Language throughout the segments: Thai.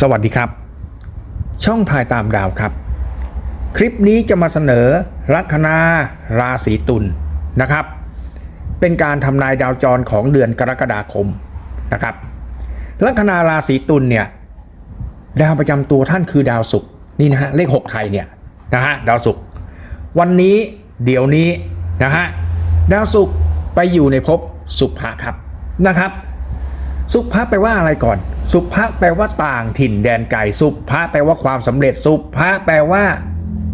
สวัสดีครับ ช่องถ่ายตามดาวครับ คลิปนี้จะมาเสนอลัคนาราศีตุลนะครับ เป็นการทำนายดาวจรของเดือนกรกฎาคมนะครับลัคนาราศีตุลเนี่ยดาวประจำตัวท่านคือดาวศุกร์นี่นะฮะเลข 6 ไทยเนี่ยนะฮะดาวศุกร์วันนี้เดี๋ยวนี้นะฮะดาวศุกร์ไปอยู่ในภพสุภะครับนะครับ สุภาพแปลว่าอะไรก่อน สุภาพแปลว่าต่างถิ่นแดนไกลสุภาพแปลว่าความสำเร็จสุภาพแปลว่า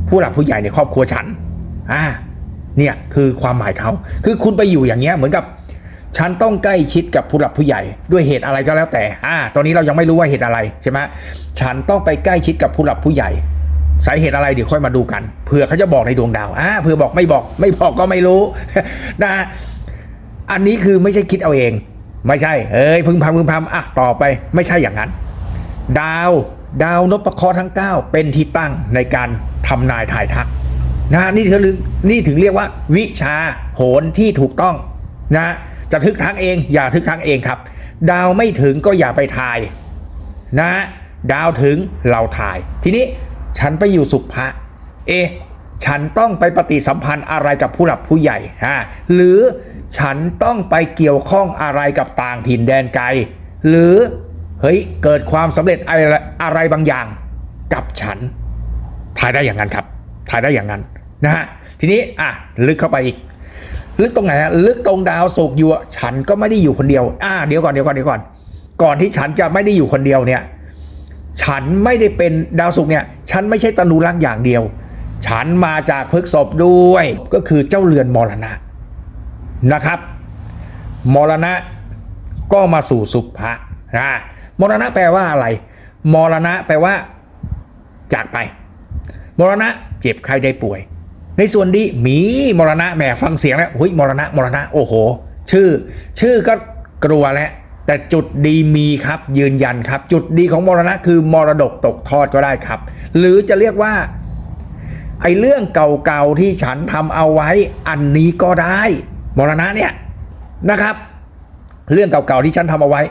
ผู้หลักผู้ใหญ่ในครอบครัวฉันอ่าเนี่ยคือความหมายเขาคือคุณไปอยู่อย่างเงี้ยเหมือนกับ ฉันต้องใกล้ชิดกับผู้หลักผู้ใหญ่ ด้วยเหตุอะไรก็แล้วแต่อ่าตอนนี้เรายังไม่รู้ว่าเหตุอะไรใช่ไหมฉันต้องไปใกล้ชิดกับผู้หลักผู้ใหญ่สาเหตุอะไรเดี๋ยวค่อยมาดูกันเผื่อเขาจะบอกในดวงดาวอ่าเผื่อบอกไม่บอก ไม่บอกก็ไม่รู้นะอันนี้คือไม่ใช่คิดเอาเอง ไม่ใช่ เอ้ยพึงพำพึงพำอะต่อไปไม่ใช่อย่างนั้น ดาวดาวนพเคราะห์ทั้ง 9 เป็นที่ตั้งในการทำนายถ่ายทักนะนี่ถึงนี่ถึงเรียกว่า วิชาโหนที่ถูกต้องนะจะทึกทักเอง อย่าทึกทักเองครับ ดาวไม่ถึงก็อย่าไปทายนะดาวถึงเราถ่าย ทีนี้ฉันไปอยู่สุภะเอ ฉันต้องไปปฏิสัมพันธ์อะไรกับผู้หลักผู้ใหญ่ฮะหรือ ฉันต้องไปเกี่ยวข้องอะไรกับต่างถิ่นแดนไกล หรือเฮ้ยเกิดความสำเร็จอะไรอะไรบางอย่างกับฉันถ่ายได้อย่างนั้นครับถ่ายได้อย่างนั้นนะฮะทีนี้อะลึกเข้าไปอีก ลึกตรงไหนฮะลึกตรงดาวศุกร์อยู่ฉันก็ไม่ได้อยู่คนเดียวอ่าเดี๋ยวก่อนเดี๋ยวก่อนเดี๋ยวก่อน ก่อนที่ฉันจะไม่ได้อยู่คนเดียวเนี่ยฉันไม่ได้เป็นดาวศุกร์เนี่ย ฉันไม่ใช่ตนูรักอย่างเดียว ฉันมาจากพฤกษบด้วยก็คือเจ้าเรือนมรณะ นะครับ มรณะก็มาสู่สุภะนะมรณะแปลว่าอะไร มรณะแปลว่า จากไป มรณะเจ็บใครได้ป่วย ในส่วนดีมีมรณะแหมฟังเสียงแล้วหุยมรณะมรณะโอ้โห ชื่อ ชื่อก็กลัวแล้วแต่จุดดีมีครับยืนยันครับ จุดดีของมรณะคือมรดกตกทอดก็ได้ครับ หรือจะเรียกว่าไอ้เรื่องเก่าๆที่ฉันทำเอาไว้อันนี้ก็ได้ มรณะเนี่ยนะครับ เรื่องเก่าๆที่ฉันทำเอาไว้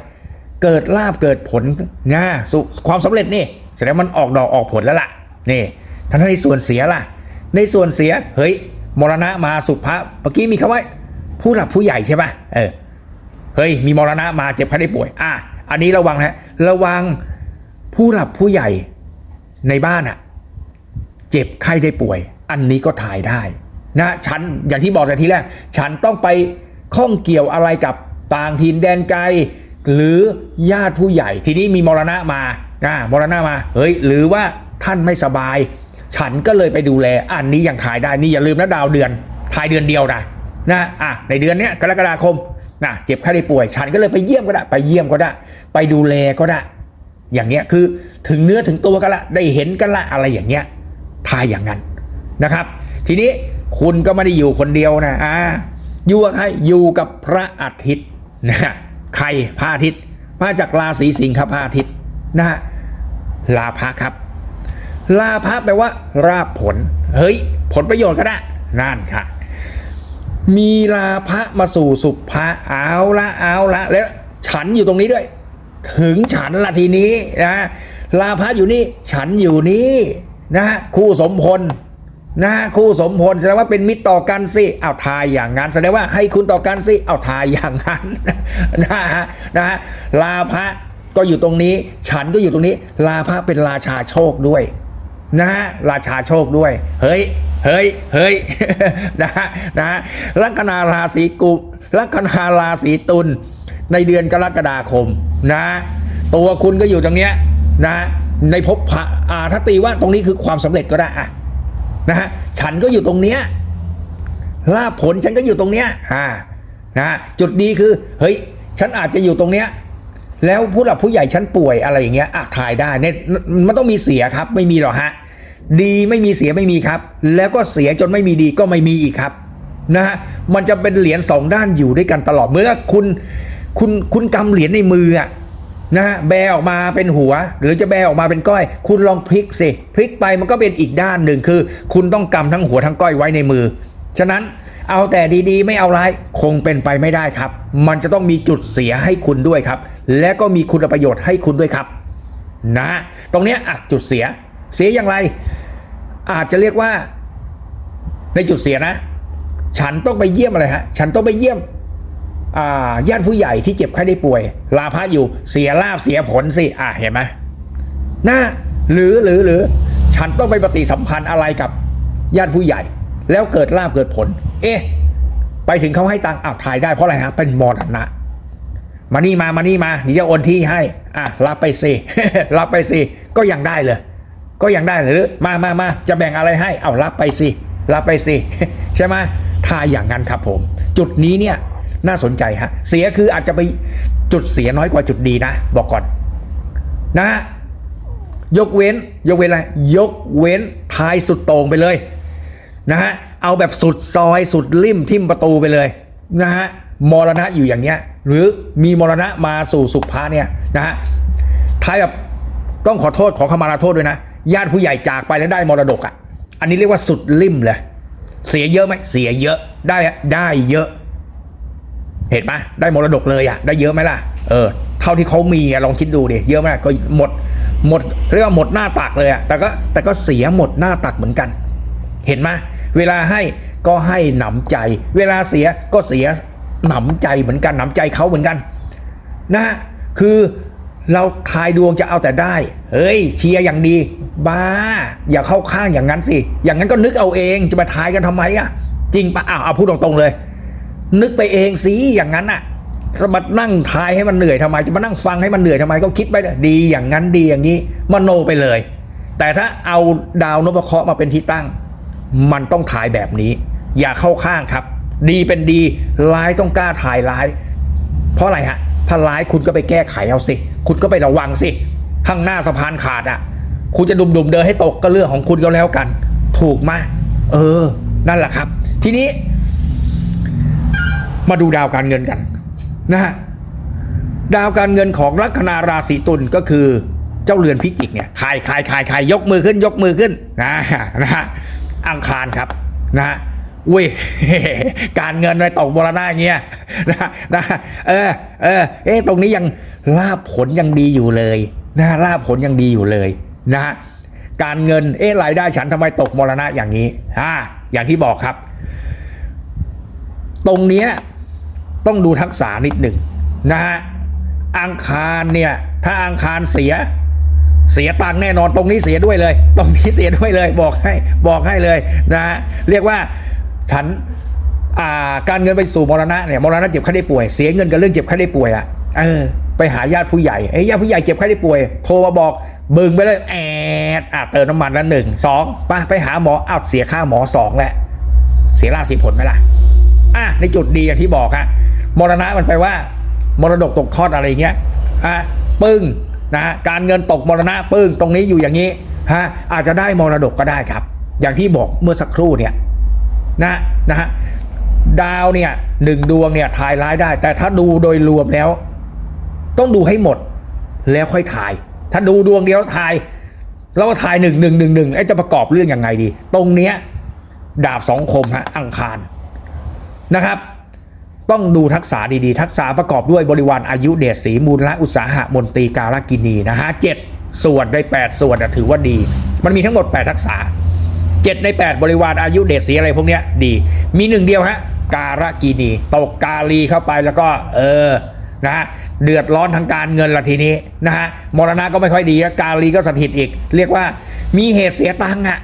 เกิดลาบเกิดผลนะสุความสำเร็จนี่แสดงมันออกดอกออกผลแล้วล่ะนี่ท่านในส่วนเสียล่ะ ในส่วนเสียเฮ้ยมรณะมาสุภาพเมื่อกี้มีคำว่าผู้หลักผู้ใหญ่ใช่ปะเออเฮ้ยมีมรณะมาเจ็บไข้ได้ป่วย อะอันนี้ระวังนะระวังผู้หลักผู้ใหญ่ในบ้านอะเจ็บไข้ได้ป่วย อันนี้ก็ถ่ายได้ นะฉันอย่างที่บอกแต่ทีแรกฉันต้องไปข้องเกี่ยวอะไรกับต่างถิ่นแดนไกล หรือญาติผู้ใหญ่ ทีนี้มีมรณะมาอ่ามรณะมาเฮ้ยหรือว่าท่านไม่สบาย ฉันก็เลยไปดูแลอันนี้ยังถ่ายได้นี่อย่าลืมนะดาวเดือนถ่ายเดือนเดียวนะนะอะในเดือนเนี้ยกรกฎาคมนะเจ็บไข้ได้ป่วย ฉันก็เลยไปเยี่ยมก็ได้ไปเยี่ยมก็ได้ ไปดูแลก็ได้ อย่างเงี้ยคือถึงเนื้อถึงตัวกันละได้เห็นกันละอะไรอย่างเงี้ยทายอย่างนั้นนะครับ ทีนี้ คุณก็ไม่ได้อยู่คนเดียวนะอ่าอยู่กับใครอยู่กับพระอาทิตย์นะใครพระอาทิตย์มาจากราศีสิงห์ครับพระอาทิตย์นะฮะลาภะครับ ลาภะแปลว่า ราบผล เฮ้ย ผลประโยชน์ก็ได้นั่นค่ะ มีลาภะมาสู่สุภะเอาละเอาละแล้วฉันอยู่ตรงนี้ด้วย ถึงฉันละทีนี้นะลาภะอยู่นี่ ฉันอยู่นี่นะฮะคู่สมพล นะคู่สมพลแสดงว่าเป็นมิตรต่อกันสิเอาทายอย่างนั้นแสดงว่าให้คุณต่อกันสิเอาทายอย่างนั้นนะฮะนะฮะลาภะก็อยู่ตรงนี้ ฉันก็อยู่ตรงนี้ ลาภะเป็นราชาโชคด้วยนะฮะราชาโชคด้วย เฮ้ยเฮ้ยเฮ้ยนะฮะนะฮะลัคนาราศีกุมลัคนาราศีตุลในเดือนกรกฎาคมนะตัวคุณก็อยู่ตรงเนี้ยนะในภพพระอ่าถ้าตีว่าตรงนี้คือความสำเร็จก็ได้อะ นะฮะฉันก็อยู่ตรงเนี้ยลาผลฉันก็อยู่ตรงเนี้ยอ่านะจุดดีคือเฮ้ยฉันอาจจะอยู่ตรงเนี้ยแล้วผู้หลักผู้ใหญ่ชั้นป่วยอะไรอย่างเงี้ยอะถ่ายได้ในมันต้องมีเสียครับ ไม่มีหรอฮะดีไม่มีเสียไม่มีครับ แล้วก็เสียจนไม่มีดีก็ไม่มีอีกครับนะฮะมันจะเป็นเหรียญสองด้านอยู่ด้วยกันตลอดเมื่อคุณคุณคุณกำเหรียญในมืออะ นะฮะแบออกมาเป็นหัว หรือจะแบออกมาเป็นก้อย คุณลองพลิกสิพลิกไปมันก็เป็นอีกด้านหนึ่งคือ คุณต้องกำทั้งหัวทั้งก้อยไว้ในมือ ฉะนั้นเอาแต่ดีๆ ไม่เอาร้ายคงเป็นไปไม่ได้ครับ มันจะต้องมีจุดเสียให้คุณด้วยครับ และก็มีคุณประโยชน์ให้คุณด้วยครับ นะ ตรงเนี้ยอะจุดเสีย เสียอย่างไร อาจจะเรียกว่า ในจุดเสียนะ ฉันต้องไปเยี่ยมอะไรฮะ ฉันต้องไปเยี่ยม ญาติผู้ใหญ่ที่เจ็บไข้ได้ป่วย ลาพระอยู่เสียลาบเสียผลสิอะเห็นไหมนะหรือหรือหรือฉันต้องไปปฏิสัมพันธ์อะไรกับญาติผู้ใหญ่ แล้วเกิดลาบเกิดผล เอ๊ะไปถึงเขาให้ตังค์อ้าวถ่ายได้เพราะอะไรฮะเป็นมรณะมานี่มามานี่มาเดี๋ยวจะโอนที่ให้อะรับไปสิรับไปสิก็ยังได้เลย ก็ยังได้หรือมามามาจะแบ่งอะไรให้เอารับไปสิรับไปสิใช่ไหมทายอย่างนั้นครับผม จุดนี้เนี่ย น่าสนใจฮะ เสียคืออาจจะไปจุดเสียน้อยกว่าจุดดีนะ บอกก่อนนะฮะยกเว้น ยกเว้นอะไรยกเว้นทายสุดโต่งไปเลยนะฮะเอาแบบสุดซอยสุดริมทิมประตูไปเลยนะฮะมรณะอยู่อย่างเงี้ย หรือมีมรณะมาสู่สุภาเนี่ยนะฮะทายแบบต้องขอโทษขอขมาลาโทษด้วยนะญาติผู้ใหญ่จากไปแล้วได้มรดกอะ อันนี้เรียกว่าสุดริมเลย เสียเยอะไหมเสียเยอะได้อะได้เยอะ เห็นไหมได้มรดกเลยอะได้เยอะไหมล่ะ เออ เท่าที่เขามีอะลองคิดดูดิเยอะไหมก็หมดหมดเรียกว่าหมดหน้าตักเลยอะแต่ก็แต่ก็เสียหมดหน้าตักเหมือนกัน เห็นไหมเวลาให้ก็ให้หนำใจ เวลาเสียก็เสียหนำใจเหมือนกันหนำใจเขาเหมือนกัน นะคือเราทายดวงจะเอาแต่ได้ เฮ้ย เชียร์อย่างดี บ้า อย่าเข้าข้างอย่างนั้นสิ อย่างนั้นก็นึกเอาเองจะมาทายกันทำไมอะจริงปะอ้าวเอาพูดตรงๆเลย นึกไปเองสิอย่างนั้นอะจะมานั่งทายให้มันเหนื่อยทำไม จะมานั่งฟังให้มันเหนื่อยทำไมก็คิดไปเถอะดีอย่างนั้นดีอย่างนี้มโนไปเลย แต่ถ้าเอาดาวนพเคราะห์มาเป็นที่ตั้ง มันต้องถ่ายแบบนี้ อย่าเข้าข้างครับ ดีเป็นดีร้ายต้องกล้าถ่ายร้าย เพราะอะไรฮะถ้าร้ายคุณก็ไปแก้ไขเอาสิ คุณก็ไประวังสิข้างหน้าสะพานขาดอะ คุณจะดุมๆเดินให้ตกก็เรื่องของคุณก็แล้วกัน ถูกไหมเออ นั่นแหละครับ ทีนี้ มาดูดาวการเงินกันนะฮะดาวการเงินของลัคนาราศีตุลก็คือเจ้าเรือนพิจิกเนี่ยคายคายคายคายยกมือขึ้นยกมือขึ้นนะนะฮะอังคารครับนะฮะเว้ยการเงินไปตกบรณะอย่าเงี้ยนะนะเออเออเอ๊ะตรงนี้ยังลาบผลยังดีอยู่เลยนะลาบผลยังดีอยู่เลยนะฮะการเงินเอ๊ะรายได้ฉันทำไมตกมรณะอย่างนี้อ่าอย่างที่บอกครับ ตรงเนี้ย ต้องดูทักษะนิดหนึ่งนะฮะอังคารเนี่ยถ้าอังคารเสียเสียตังแน่นอนตรงนี้เสียด้วยเลย ตรงนี้เสียด้วยเลยบอกให้บอกให้เลยนะฮะเรียกว่าฉันาการเงินไปสู่มรณะเนี่ยมรณะเจ็บไข้ได้ป่วยเสียเงินกับเรื่องเจ็บไข้ได้ป่วยอะเออไปหาญาติผู้ใหญ่เอ้ญาติผู้ใหญ่เจ็บไข้ได้ป่วยโทรมาบอกบึงไปเลยแอดอะเติมน้ำมันละหนึ่งสองไปไปหาหมออ้าวเสียค่าหมอสองแหละเสียราศีผลไหมล่ะอะในจุดดีอย่างที่บอกฮะ มรณะมันแปว่า มรดกตกทอดอะไรเงี้ยอะปึ้งนะการเงินตกมรณะปึ้งตรงนี้อยู่อย่างนี้ฮะอาจจะได้มรดกก็ได้ครับ อย่างที่บอกเมื่อสักครู่เนี่ยนะนะฮะดาวเนี่ยหนึ่งดวงเนี่ยทายร้ายได้ แต่ถ้าดูโดยรวมแล้ว ต้องดูให้หมดแล้วค่อยถ่าย ถ้าดูดวงเดียวแล้วถ่ายแล้วก็ถ่ายหนึ่งหนึ่งหนึ่งหนึ่งไอ้จะประกอบเรื่องยังไงดี ตรงเนี้ยดาบสองคมฮะอังคารนะครับ ต้องดูทักษะดีๆ ทักษะประกอบด้วยบริวารอายุเดชสีมูลละอุตสาหะมนตรีกาลกินีนะฮะเจ็ดส่วนได้8ส่วนถือว่าดี มันมีทั้งหมด 8 ทักษะ7ใน 8 บริวารอายุเดชสีอะไรพวกเนี้ยดี มีหนึ่งเดียวฮะกาลกินีตกกาลีเข้าไปแล้วก็เออนะฮะเดือดร้อนทางการเงินละทีนี้นะฮะมรณะก็ไม่ค่อยดีกาลีก็สถิตอีก เรียกว่ามีเหตุเสียตังค์อะ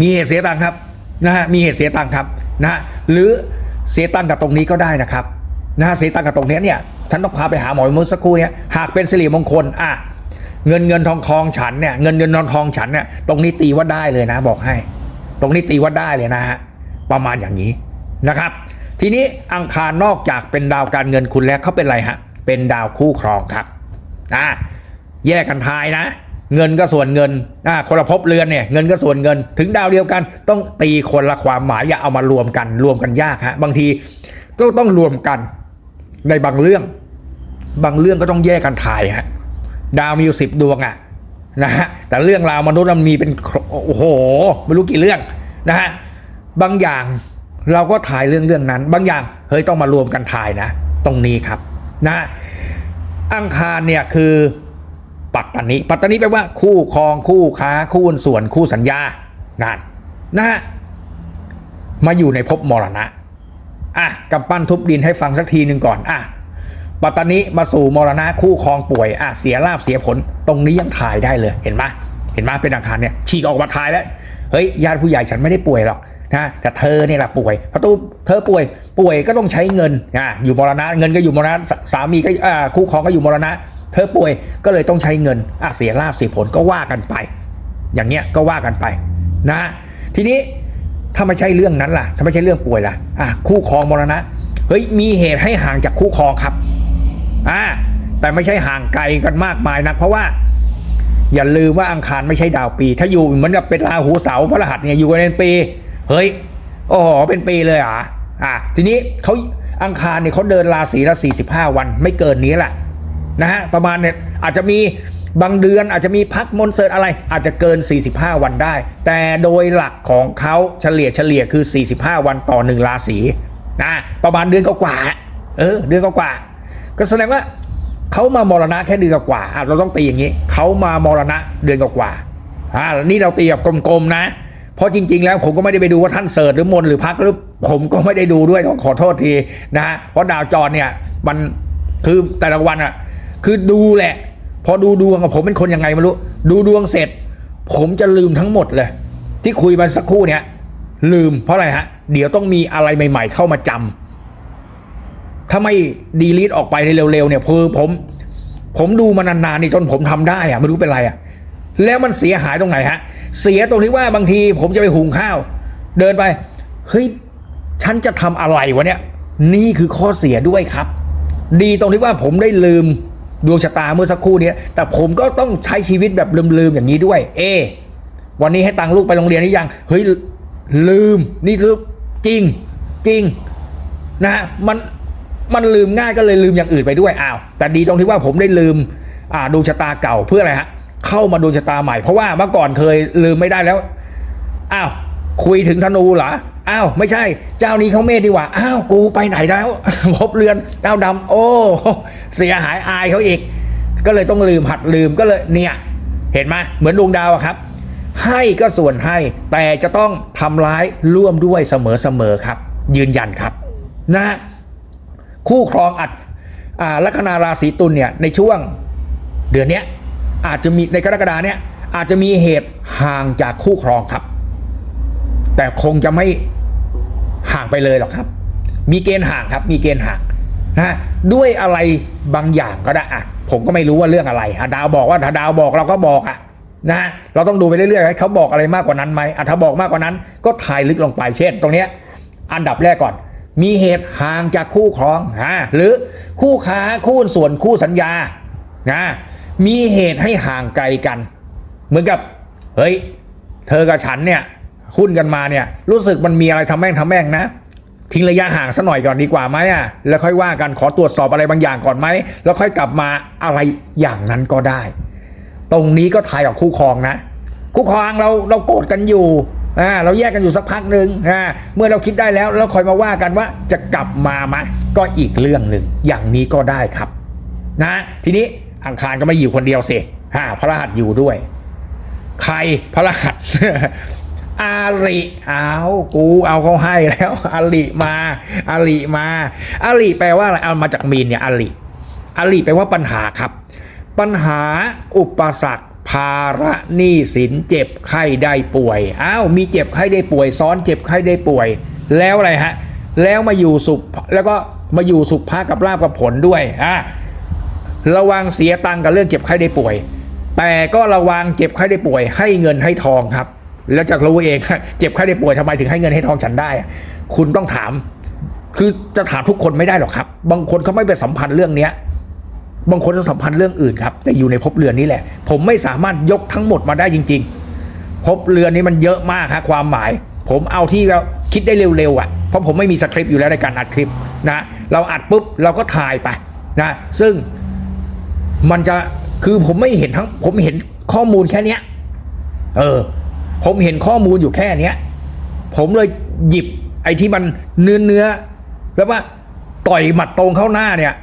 มีเหตุเสียตังค์ครับนะฮะมีเหตุเสียตังค์ครับนะฮะหรือ เสียตังค์กับตรงนี้ก็ได้นะครับนะฮะเสียตังค์กับตรงนี้เนี่ยฉันต้องพาไปหาหมอเมื่อสักครู่เนี่ยหากเป็นสิริมงคลอะเงินเงินทองทองฉันเนี่ยเงินเงินทองทองฉันเนี่ยตรงนี้ตีว่าได้เลยนะบอกให้ ตรงนี้ตีว่าได้เลยนะฮะประมาณอย่างนี้นะครับ ทีนี้อังคารนอกจากเป็นดาวการเงินคุณแล้วเขาเป็นอะไรฮะเป็นดาวคู่ครองครับอ่าแยกกันทายนะ เงินก็ส่วนเงินอ่าคนละภพเรือนเนี่ยเงินก็ส่วนเงิน ถึงดาวเดียวกัน ต้องตีคนละความหมายอย่าเอามารวมกัน รวมกันยากฮะบางทีก็ต้องรวมกันในบางเรื่อง บางเรื่องก็ต้องแยกกันทายฮะดาวมีอยู่สิบดวงอะนะฮะแต่เรื่องราวมนุษย์มันมีเป็นโอ้โหไม่รู้กี่เรื่องนะฮะบางอย่างเราก็ถ่ายเรื่องเรื่องนั้น บางอย่างเฮ้ยต้องมารวมกันถ่ายนะ ตรงนี้ครับนะอังคารเนี่ยคือ ปัตตานีปัตตานีแปลว่าคู่ครองคู่ค้าคู่นส่วนคู่สัญญานั่นนะฮะมาอยู่ในภพมรณะอะกำปั้นทุบดินให้ฟังสักทีหนึ่งก่อนอะปัตตานีมาสู่มรณะคู่ครองป่วยอะเสียลาบเสียผล ตรงนี้ยังถ่ายได้เลยเห็นไหมเห็นไหมเป็นอาคารเนี่ยฉีกออกมาถ่ายแล้วเฮ้ยญาติผู้ใหญ่ฉันไม่ได้ป่วยหรอกนะแต่เธอเนี่ยแหละป่วยเพราะตูเธอป่วยป่วยก็ต้องใช้เงินอะอยู่มรณะเงินก็อยู่มรณะสามีก็อ่าคู่ครองก็อยู่มรณะ เธอป่วยก็เลยต้องใช้เงินอะเสียลาบเสียผลก็ว่ากันไป อย่างเงี้ยก็ว่ากันไปนะ ทีนี้ถ้าไม่ใช่เรื่องนั้นล่ะ ถ้าไม่ใช่เรื่องป่วยล่ะอะคู่ครองมรณะเฮ้ยมีเหตุให้ห่างจากคู่ครองครับอ่าแต่ไม่ใช่ห่างไกลกันมากมายนัก เพราะว่าอย่าลืมว่าอังคารไม่ใช่ดาวปี ถ้าอยู่เหมือนกับเป็นราหูเสาพระรหัสเนี่ยอยู่กันเป็นปี เฮ้ยโอ้โหเป็นปีเลยอะอะทีนี้เขาอังคารเนี่ยเขาเดินราศีละ45 วัน ไม่เกินนี้แหละ นะฮะประมาณเนี่ยอาจจะมีบางเดือนอาจจะมีพักมนเสิร์ตอะไรอาจจะเกิน 45 วันได้ แต่โดยหลักของเขาเฉลี่ยเฉลี่ยคือ 45 วันต่อหนึ่งราศีนะประมาณเดือนกว่าเออเดือนกว่า ก็แสดงว่าเขามามรณะแค่เดือนกว่าๆอะเราต้องตีอย่างนี้เขามามรณะเดือนกว่าอ่านี่เราตีแบบกลมๆนะเพราะจริง ๆ แล้วผมก็ไม่ได้ไปดูว่าท่านเสิร์ตหรือมนหรือพักหรือผมก็ไม่ได้ดูด้วยต้องขอโทษทีนะฮะเพราะดาวจรเนี่ยมันคือแต่ละวันอะ คือดูแหละ พอดูดวงกับผมเป็นคนยังไงไม่รู้ ดูดวงเสร็จ ผมจะลืมทั้งหมดเลย ที่คุยมาสักครู่เนี้ยลืมเพราะอะไรฮะ เดี๋ยวต้องมีอะไรใหม่ ๆ เข้ามาจำถ้าไม่ดีลีทออกไปในเร็วๆเนี่ยคือผม ผมดูมานานๆนี่จนผมทำได้อะไม่รู้เป็นไรอะแล้วมันเสียหายตรงไหนฮะ เสียตรงที่ว่าบางทีผมจะไปหุงข้าว เดินไปเฮ้ยฉันจะทำอะไรวะเนี่ย นี่คือข้อเสียด้วยครับ ดีตรงที่ว่าผมได้ลืม ดวงชะตาเมื่อสักครู่นี้ แต่ผมก็ต้องใช้ชีวิตแบบลืมๆอย่างนี้ด้วย เอ วันนี้ให้ตังค์ลูกไปโรงเรียนหรือยัง เฮ้ยลืม นี่ลืมจริงจริงนะฮะมันมันลืมง่ายก็เลยลืมอย่างอื่นไปด้วยอ้าวแต่ดีตรงที่ว่าผมได้ลืมอ่าดวงชะตาเก่าเพื่ออะไรฮะเข้ามาดวงชะตาใหม่เพราะว่าเมื่อก่อนเคยลืมไม่ได้แล้วอ้าว คุยถึงธนูเหรอ อ้าว ไม่ใช่ เจ้านี้เขาเมธดีกว่า อ้าว กูไปไหนแล้ว พบเรือนดาวดำโอ้ เสียหายอายเขาอีก ก็เลยต้องลืมหัดลืมก็เลยเนี่ย เห็นไหมเหมือนดวงดาวครับ ให้ก็ส่วนให้ แต่จะต้องทำร้ายร่วมด้วยเสมอๆครับ ยืนยันครับนะคู่ครองอัดอ่าลัคนาราศีตุลเนี่ยในช่วงเดือนเนี้ยอาจจะมีในกรกฎาเนี่ยอาจจะมีเหตุห่างจากคู่ครองครับ แต่คงจะไม่ห่างไปเลยหรอกครับ มีเกณฑ์ห่างครับ มีเกณฑ์ห่างนะด้วยอะไรบางอย่างก็ได้อะผมก็ไม่รู้ว่าเรื่องอะไรอะดาวบอกว่าถ้าดาวบอกเราก็บอกอะนะเราต้องดูไปเรื่อยๆให้เขาบอกอะไรมากกว่านั้นไหมอะถ้าบอกมากกว่านั้น ก็ถ่ายลึกลงไปเช่น ตรงเนี้ยอันดับแรกก่อน มีเหตุห่างจากคู่ครองอ่าหรือคู่ค้าคู่ส่วนคู่สัญญานะมีเหตุให้ห่างไกลกัน เหมือนกับ เฮ้ย เธอกับฉันเนี่ย หุ้นกันมาเนี่ย รู้สึกมันมีอะไรทำแม่งทำแม่งนะทิ้งระยะห่างสักหน่อยก่อนดีกว่าไหมอะแล้วค่อยว่ากันขอตรวจสอบอะไรบางอย่างก่อนไหมแล้วค่อยกลับมาอะไรอย่างนั้นก็ได้ ตรงนี้ก็ทายออกคู่ครองนะ คู่ครองเราเราโกรธกันอยู่อ่าเราแยกกันอยู่สักพักหนึ่งอ่าเมื่อเราคิดได้แล้วเราคอยมาว่ากันว่าจะกลับมาไหมก็อีกเรื่องหนึ่งอย่างนี้ก็ได้ครับ นะ ทีนี้อังคารก็ไม่อยู่คนเดียวสิฮ่าพระรหัสอยู่ด้วย ใครพระรหัส อาริเอากูเอาเขาให้แล้วอาริมาอาริมาอาริแปลว่าอะไรเอามาจากมีนเนี่ยอาริอาริแปลว่าปัญหาครับ ปัญหาอุปสรรคภาระหนี้สินเจ็บไข้ได้ป่วยอ้าวมีเจ็บไข้ได้ป่วย ซ้อนเจ็บไข้ได้ป่วย แล้วอะไรฮะ แล้วมาอยู่สุขแล้วก็มาอยู่สุขภาพกับลาบกับผลด้วยอะระวังเสียตังค์กับเรื่องเจ็บไข้ได้ป่วย แต่ก็ระวังเจ็บไข้ได้ป่วย ให้เงินให้ทองครับ แล้วจะรู้เองเจ็บไข้ได้ป่วยทำไมถึงให้เงินให้ทองฉันได้ คุณต้องถาม คือจะถามทุกคนไม่ได้หรอกครับ บางคนเขาไม่ไปสัมพันธ์เรื่องเนี้ยบางคนจะสัมพันธ์เรื่องอื่นครับ แต่อยู่ในภพเรือนนี้แหละ ผมไม่สามารถยกทั้งหมดมาได้จริง ๆภพเรือนนี้มันเยอะมากครับความหมาย ผมเอาที่เราคิดได้เร็วๆอะเพราะผมไม่มีสคริปต์อยู่แล้วในการอัดคลิปนะเราอัดปุ๊บเราก็ถ่ายไปนะซึ่งมันจะคือผมไม่เห็นทั้งผมเห็นข้อมูลแค่เนี้ยเออ ผมเห็นข้อมูลอยู่แค่เนี้ย ผมเลยหยิบไอ้ที่มันเนื้อเนื้อแล้วว่าต่อยหมัดตรงเข้าหน้าเนี่ย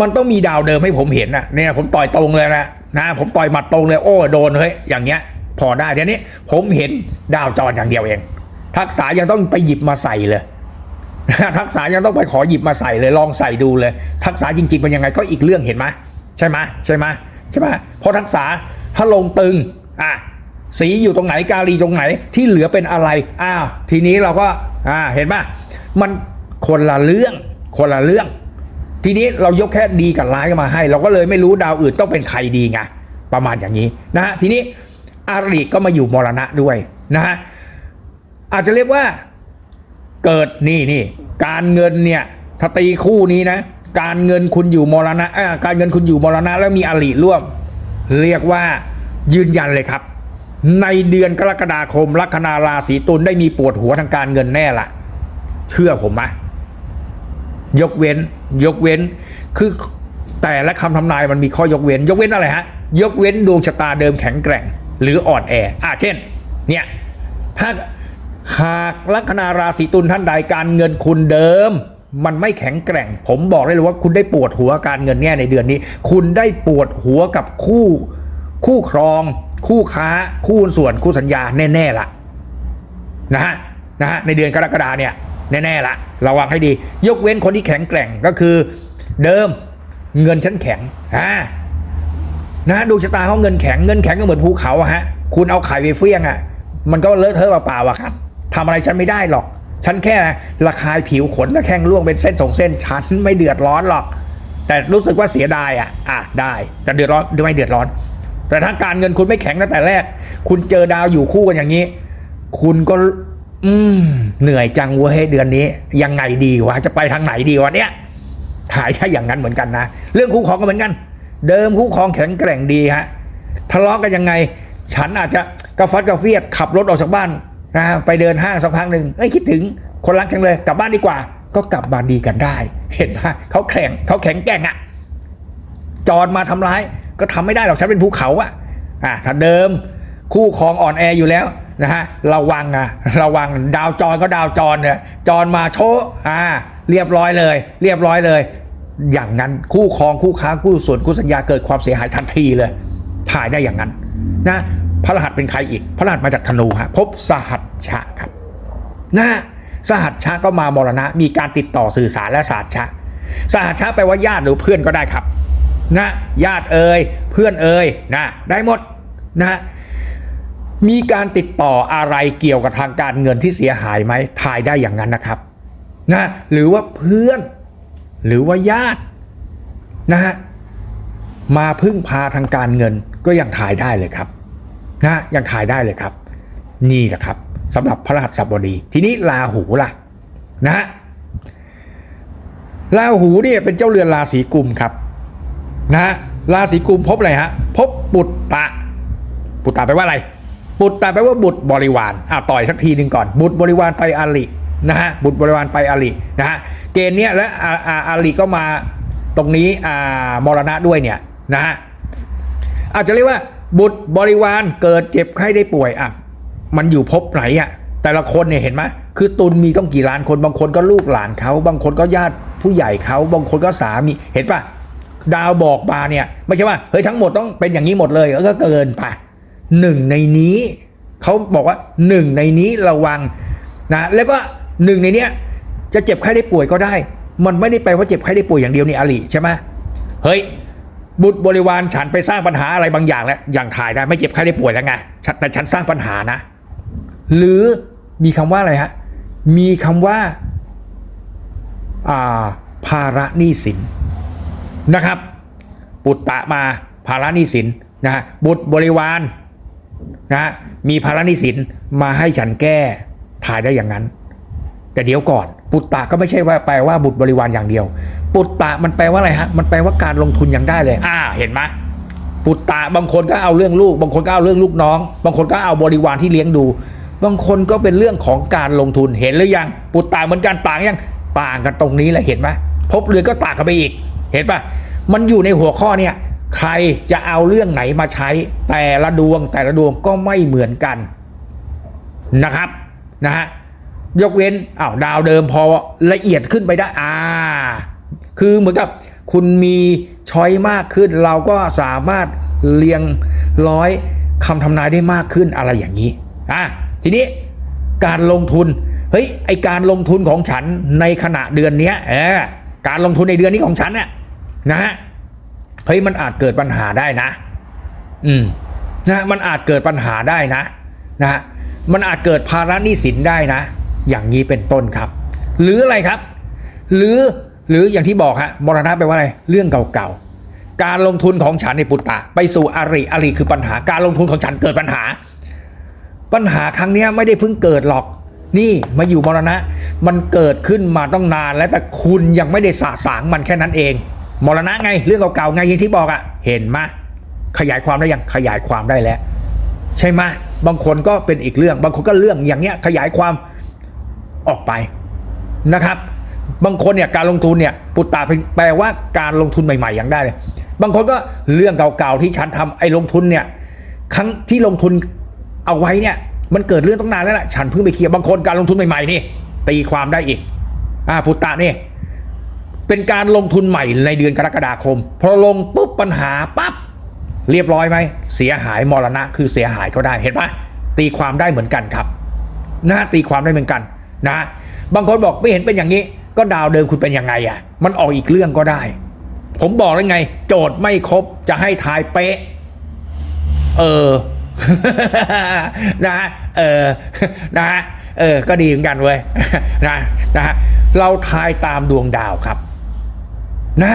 มันต้องมีดาวเดิมให้ผมเห็นนะเนี่ย ผมต่อยตรงเลยนะนะผมต่อยหมัดตรงเลยโอ้โดนเฮ้ยอย่างเงี้ย พอได้เดี๋ยวนี้ผมเห็นดาวจรอย่างเดียวเอง ทักษะยังต้องไปหยิบมาใส่เลยทักษะยังต้องไปขอหยิบมาใส่เลยลองใส่ดูเลย ทักษะจริงๆเป็นยังไงก็อีกเรื่องเห็นไหมใช่ไหมใช่ไหมใช่ไหมเพราะทักษะถ้าลงตึงอะ สีอยู่ตรงไหนกาลีตรงไหนที่เหลือเป็นอะไรอ้าวทีนี้เราก็อ่าเห็นปะมันคนละเรื่องคนละเรื่อง ทีนี้เรายกแค่ดีกับร้ายมาให้ เราก็เลยไม่รู้ดาวอื่นต้องเป็นใครดีไงประมาณอย่างนี้นะฮะทีนี้อาริก็มาอยู่มรณะด้วยนะฮะอาจจะเรียกว่าเกิดนี่นี่การเงินเนี่ยถ้าตีคู่นี้นะ การเงินคุณอยู่มรณะการเงินคุณอยู่มรณะแล้วมีอาริร่วม เรียกว่ายืนยันเลยครับ ในเดือนกรกฎาคมลัคนาราศีตุลได้มีปวดหัวทางการเงินแน่ละเชื่อผมไหมยกเว้น ยกเว้น คือแต่ละคำทำนายมันมีข้อยกเว้น ยกเว้นอะไรฮะ ยกเว้นดวงชะตาเดิมแข็งแกร่ง หรืออ่อนแออะเช่น เนี่ยถ้าหากลัคนาราศีตุลท่านใดการเงินคุณเดิม มันไม่แข็งแกร่ง ผมบอกได้เลยว่าคุณได้ปวดหัวการเงินเนี่ยในเดือนนี้ คุณได้ปวดหัวกับคู่คู่ครอง คู่ค้าคู่หุ้นส่วนคู่สัญญาแน่ๆละนะฮะนะฮะในเดือนกรกฎาเนี่ยแน่ๆละระวังให้ดี ยกเว้นคนที่แข็งแกร่งก็คือเดิมเงินชั้นแข็งอ่านะดวงชะตาเขาเงินแข็งเงินแข็งก็เหมือนภูเขาอะฮะคุณเอาไข่ไปเฟี้ยงอะมันก็เลอะเทอะเปล่าๆอะครับทำอะไรฉันไม่ได้หรอก ฉันแค่ระคายผิวขนและแข้งร่วงเป็นเส้นสองเส้นฉันไม่เดือดร้อนหรอก แต่รู้สึกว่าเสียดายอะอะได้แต่เดือดร้อนไม่เดือดร้อน แต่ถ้าการเงินคุณไม่แข็งตั้งแต่แรก คุณเจอดาวอยู่คู่กันอย่างนี้ คุณก็ อืมเหนื่อยจังเว้ยเดือนนี้ ยังไงดีวะจะไปทางไหนดีวะเนี่ยถ่ายใช่อย่างนั้นเหมือนกันนะเรื่องคู่ครองก็เหมือนกัน เดิมคู่ครองแข็งแกร่งดีฮะทะเลาะกันยังไง ฉันอาจจะกระฟัดกระเฟียดขับรถออกจากบ้านนะไปเดินห้างสักพักหนึ่งเอ้ยคิดถึงคนรักจังเลยกลับบ้านดีกว่า ก็กลับมาดีกันได้ เห็นปะเขาแข็งเขาแข็งแกร่งอะจอดมาทำร้าย ก็ทำไม่ได้หรอกฉันเป็นภูเขาอะอะถ้าเดิมคู่ครองอ่อนแออยู่แล้วนะฮะระวังอะระวังดาวจรก็ดาวจรเนี่ยจรมาโชอ่าเรียบร้อยเลย เรียบร้อยเลย อย่างนั้นคู่ครองคู่ค้าคู่ส่วนคู่สัญญาเกิดความเสียหายทันทีเลยถ่ายได้อย่างนั้นนะพระรหัสเป็นใครอีก พระรหัสมาจากธนูฮะพบสหัสชะครับนะสหัสชะก็มามรณะมีการติดต่อสื่อสารและสหัสชะสหัสชะแปลว่าญาติหรือเพื่อนก็ได้ครับ นะญาติเอ่ยเพื่อนเอ่ยนะได้หมดนะมีการติดต่ออะไรเกี่ยวกับทางการเงินที่เสียหายไหมถ่ายได้อย่างนั้นนะครับนะหรือว่าเพื่อน หรือว่าญาตินะฮะมาพึ่งพาทางการเงินก็ยังถ่ายได้เลยครับนะยังถ่ายได้เลยครับ นี่แหละครับสำหรับพระรหัสบดี ทีนี้ราหูล่ะนะฮะราหูเนี่ยเป็นเจ้าเรือนราศีกุมครับ นะฮะราศีกุมพบอะไรฮะพบปุตตะ ปุตตะแปลว่าอะไร ปุตตะแปลว่าบุตรบริวารอะต่อยสักทีหนึ่งก่อน บุตรบริวารไปอาลินะฮะบุตรบริวารไปอาลินะฮะเกณฑ์เนี้ยและอาอาอาลิก็มาตรงนี้อ่ามรณะด้วยเนี่ยนะฮะอาจจะเรียกว่า บุตรบริวารเกิดเจ็บไข้ได้ป่วยอะมันอยู่ภพไหนอะแต่ละคนเนี่ยเห็นไหมคือตุลมีต้องกี่ล้านคน บางคนก็ลูกหลานเขา บางคนก็ญาติผู้ใหญ่เขา บางคนก็สามี เห็นปะ ดาวบอกมาเนี่ยไม่ใช่ว่าเฮ้ยทั้งหมดต้องเป็นอย่างนี้หมดเลยก็เกินไปหนึ่งในนี้เขาบอกว่าหนึ่งในนี้ระวังนะแล้วก็หนึ่งในเนี้ยจะเจ็บไข้ได้ป่วยก็ได้ มันไม่ได้แปลว่าเจ็บไข้ได้ป่วยอย่างเดียวนี่อาลีใช่ไหมเฮ้ยบุตรบริวารฉันไปสร้างปัญหาอะไรบางอย่างแล้วอย่างถ่ายได้ไม่เจ็บไข้ได้ป่วยแล้วไงแต่ฉันสร้างปัญหานะ หรือมีคำว่าอะไรฮะมีคำว่า อ่า ภาระหนี้สิน นะครับ ปุตตะมาภาระนี้สินนะฮะบุตรบริวารนะฮะมีภาระนี้สินมาให้ฉันแก้ถ่ายได้อย่างนั้น แต่เดี๋ยวก่อน ปุตตะก็ไม่ใช่ว่าแปลว่าบุตรบริวารอย่างเดียว ปุตตะมันแปลว่าอะไรฮะมันแปลว่าการลงทุนอยังได้เลย อ่าเห็นไหมปุตตะบางคนก็เอาเรื่องลูก บางคนก็เอาเรื่องลูกน้อง บางคนก็เอาบริวารที่เลี้ยงดู บางคนก็เป็นเรื่องของการลงทุนเห็นหรือยัง ปุตตะเหมือนกันต่างยังต่างกันตรงนี้แหละเห็นไหมพบเรือก็ต่างกันไปอีก เห็นปะมันอยู่ในหัวข้อเนี่ยใครจะเอาเรื่องไหนมาใช้ แต่ละดวงแต่ละดวงก็ไม่เหมือนกันนะครับนะฮะยกเว้นอ้าวดาวเดิมพอละเอียดขึ้นไปได้อ่า คือเหมือนกับคุณมีช้อยมากขึ้น เราก็สามารถเรียงร้อยคำทำนายได้มากขึ้นอะไรอย่างนี้อะทีนี้การลงทุนเฮ้ยไอการลงทุนของฉันในขณะเดือนนี้เออการลงทุนในเดือนนี้ของฉันเนี่ย นะฮะเฮ้ยมันอาจเกิดปัญหาได้นะ อืมนะมันอาจเกิดปัญหาได้นะนะฮะมันอาจเกิดภาระหนี้สินได้นะ อย่างนี้เป็นต้นครับ หรืออะไรครับ หรือหรืออย่างที่บอกฮะมรณะแปลว่าอะไรเรื่องเก่าๆการลงทุนของฉันในปุตตะ ไปสู่อริอริคือปัญหาการลงทุนของฉันเกิดปัญหา ปัญหาครั้งนี้ไม่ได้เพิ่งเกิดหรอกนี่มาอยู่มรณะ มันเกิดขึ้นมาต้องนานแล้วแต่คุณยังไม่ได้สะสางมันแค่นั้นเอง มรณะไง เรื่องเก่าๆไงอย่างที่บอกอะเห็นไหมขยายความได้ยังขยายความได้แล้ว ใช่ไหมบางคนก็เป็นอีกเรื่อง บางคนก็เรื่องอย่างเงี้ยขยายความออกไปนะครับ บางคนเนี่ยการลงทุนเนี่ยปุตตาแปลว่าการลงทุนใหม่ๆอย่างได้เลยบางคนก็เรื่องเก่าๆที่ฉันทำไอ้ลงทุนเนี่ยครั้งที่ลงทุนเอาไว้เนี่ย มันเกิดเรื่องต้องนานแล้วแหละฉันเพิ่งไปเคลียร์บางคนการลงทุนใหม่ๆนี่ตีความได้อีกอ่าปุตตะนี่ เป็นการลงทุนใหม่ในเดือนกรกฎาคม พอลงปุ๊บปัญหาปั๊บเรียบร้อยไหม เสียหายมรณะคือเสียหายก็ได้เห็นปะตีความได้เหมือนกันครับนะตีความได้เหมือนกันนะ บางคนบอกไม่เห็นเป็นอย่างนี้ ก็ดาวเดิมคุณเป็นยังไงอะ มันออกอีกเรื่องก็ได้ ผมบอกแล้วไง โจทย์ไม่ครบจะให้ทายเป๊ะ เออนะเออนะเออ ก็ดีเหมือนกันเว้ยนะนะเราทายตามดวงดาวครับ นะ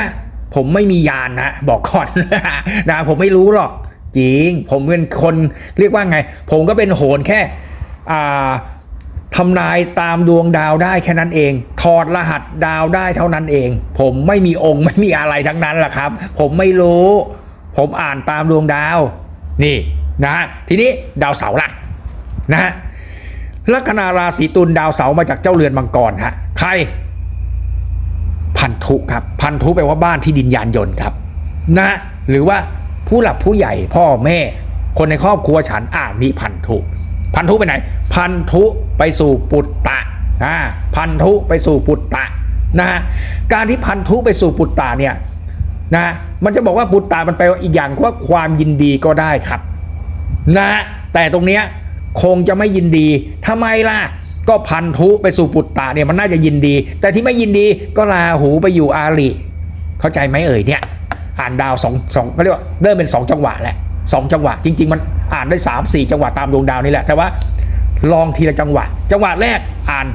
ผมไม่มียานนะ บอกก่อนนะผมไม่รู้หรอกจริง ผมเป็นคนเรียกว่าไง ผมก็เป็นโหนแค่ทำนายตามดวงดาวได้แค่นั้นเอง ถอดรหัสดาวได้เท่านั้นเอง ผมไม่มีองค์ไม่มีอะไรทั้งนั้นแหละครับ ผมไม่รู้ ผมอ่านตามดวงดาว นี่นะทีนี้ดาวเสาร์ล่ะนะลัคนาราศีตุลดาวเสาร์มาจากเจ้าเรือนมังกรฮะใคร พันธุครับ พันธุแปลว่าบ้านที่ดินยานยนต์ครับ นะ หรือว่าผู้หลักผู้ใหญ่พ่อแม่ คนในครอบครัวฉันอ่ามีพันธุ พันธุไปไหน พันธุไปสู่ปุตตะอ่าพันธุไปสู่ปุตตะนะฮะการที่พันธุไปสู่ปุตตะเนี่ยนะมันจะบอกว่าปุตตะมันแปลว่าอีกอย่างว่าความยินดีก็ได้ครับ นะแต่ตรงเนี้ยคงจะไม่ยินดีทำไมล่ะ ก็พันธุไปสู่ปุตตะเนี่ยมันน่าจะยินดี แต่ที่ไม่ยินดีก็ลาหูไปอยู่อาลีเข้าใจไหมเอ่ยเนี่ย อ่านดาวสองสองเขาเรียกว่าเริ่มเป็นสองจังหวะแหละสองจังหวะจริง ๆ มันอ่านได้สามสี่จังหวะตามดวงดาวนี่แหละ แต่ว่าลองทีละจังหวะ จังหวะแรกอ่าน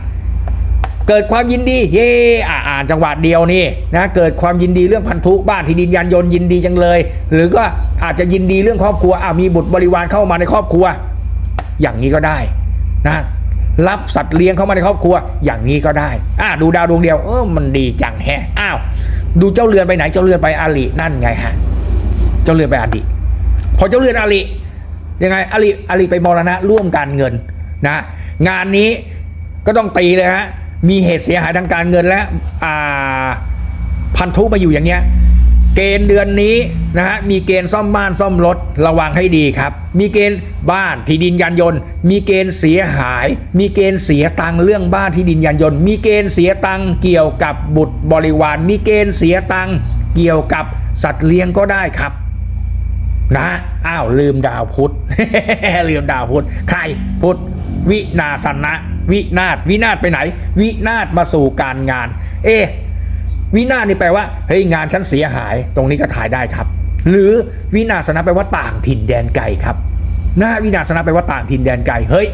เกิดความยินดีเย่อ่าอ่านจังหวะเดียวนี่นะเกิดความยินดีเรื่องพันธุบ้านที่ดินยานยนต์ยินดีจังเลย หรือก็อาจจะยินดีเรื่องครอบครัวอ่ามีบุตรบริวารเข้ามาในครอบครัว อย่างนี้ก็ได้นะ รับสัตว์เลี้ยงเข้ามาในครอบครัว อย่างนี้ก็ได้อ่าดูดาวดวงเดียวเออมันดีจังแฮะอ้าวดูเจ้าเรือนไปไหนเจ้าเรือนไปอาลีนั่นไงฮะเจ้าเรือนไปอาลีพอเจ้าเรือนอาลียังไงอาลีอาลีไปมรณะร่วมการเงินนะงานนี้ก็ต้องตีเลยฮะมีเหตุเสียหายทางการเงินและอ่าพันธุมาอยู่อย่างเงี้ย เกณฑ์เดือนนี้นะฮะมีเกณฑ์ซ่อมบ้านซ่อมรถระวังให้ดีครับ มีเกณฑ์บ้านที่ดินยานยนต์ มีเกณฑ์เสียหาย มีเกณฑ์เสียตังเรื่องบ้านที่ดินยานยนต์ มีเกณฑ์เสียตังเกี่ยวกับบุตรบริวาร มีเกณฑ์เสียตังเกี่ยวกับสัตว์เลี้ยงก็ได้ครับนะอ้าวลืมดาวพุธลืมดาวพุธใครพุธวินาสนะ วินาศวินาศไปไหน วินาศมาสู่การงาน เอ๊ วินาศนี่แปลว่าเฮ้ยงานฉันเสียหายตรงนี้ก็ถ่ายได้ครับ หรือวินาศนะแปลว่าต่างถิ่นแดนไกลครับนะวินาศนะแปลว่าต่างถิ่นแดนไกลเฮ้ย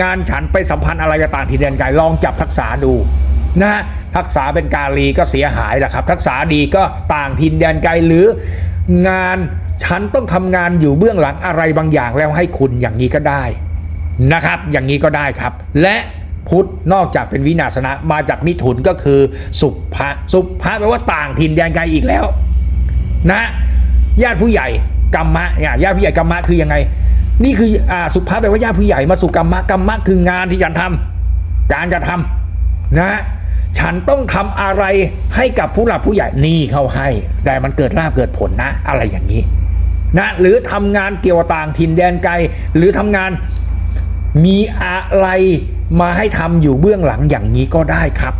งานฉันไปสัมพันธ์อะไรกับต่างถิ่นแดนไกลลองจับทักษะดูนะทักษะเป็นกาลีก็เสียหายแหละครับ ทักษะดีก็ต่างถิ่นแดนไกลหรืองานฉันต้องทำงานอยู่เบื้องหลังอะไรบางอย่างแล้วให้คุณอย่างนี้ก็ได้นะครับ อย่างนี้ก็ได้ครับ และ พุธนอกจากเป็นวินาศนะมาจากมิถุนก็คือสุภะสุภะแปลว่าต่างถิ่นแดนไกลอีกแล้ว นะญาติผู้ใหญ่กรรมะเนี่ยญาติผู้ใหญ่กรรมะคือยังไง นี่คืออ่าสุภาพแปลว่าญาติผู้ใหญ่มาสู่กรรมะกรรมะคืองานที่ฉันทำการจะทำนะฉันต้องทำอะไรให้กับผู้หลักผู้ใหญ่นี่เขาให้ แต่มันเกิดลาบเกิดผลนะ อะไรอย่างนี้นะหรือทำงานเกี่ยวกับต่างถิ่นแดนไกล หรือทำงาน มีอะไรมาให้ทำอยู่เบื้องหลังอย่างนี้ก็ได้ครับ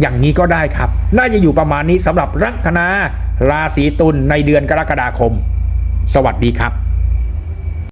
อย่างนี้ก็ได้ครับ น่าจะอยู่ประมาณนี้สำหรับลัคนาราศีตุลในเดือนกรกฎาคม สวัสดีครับ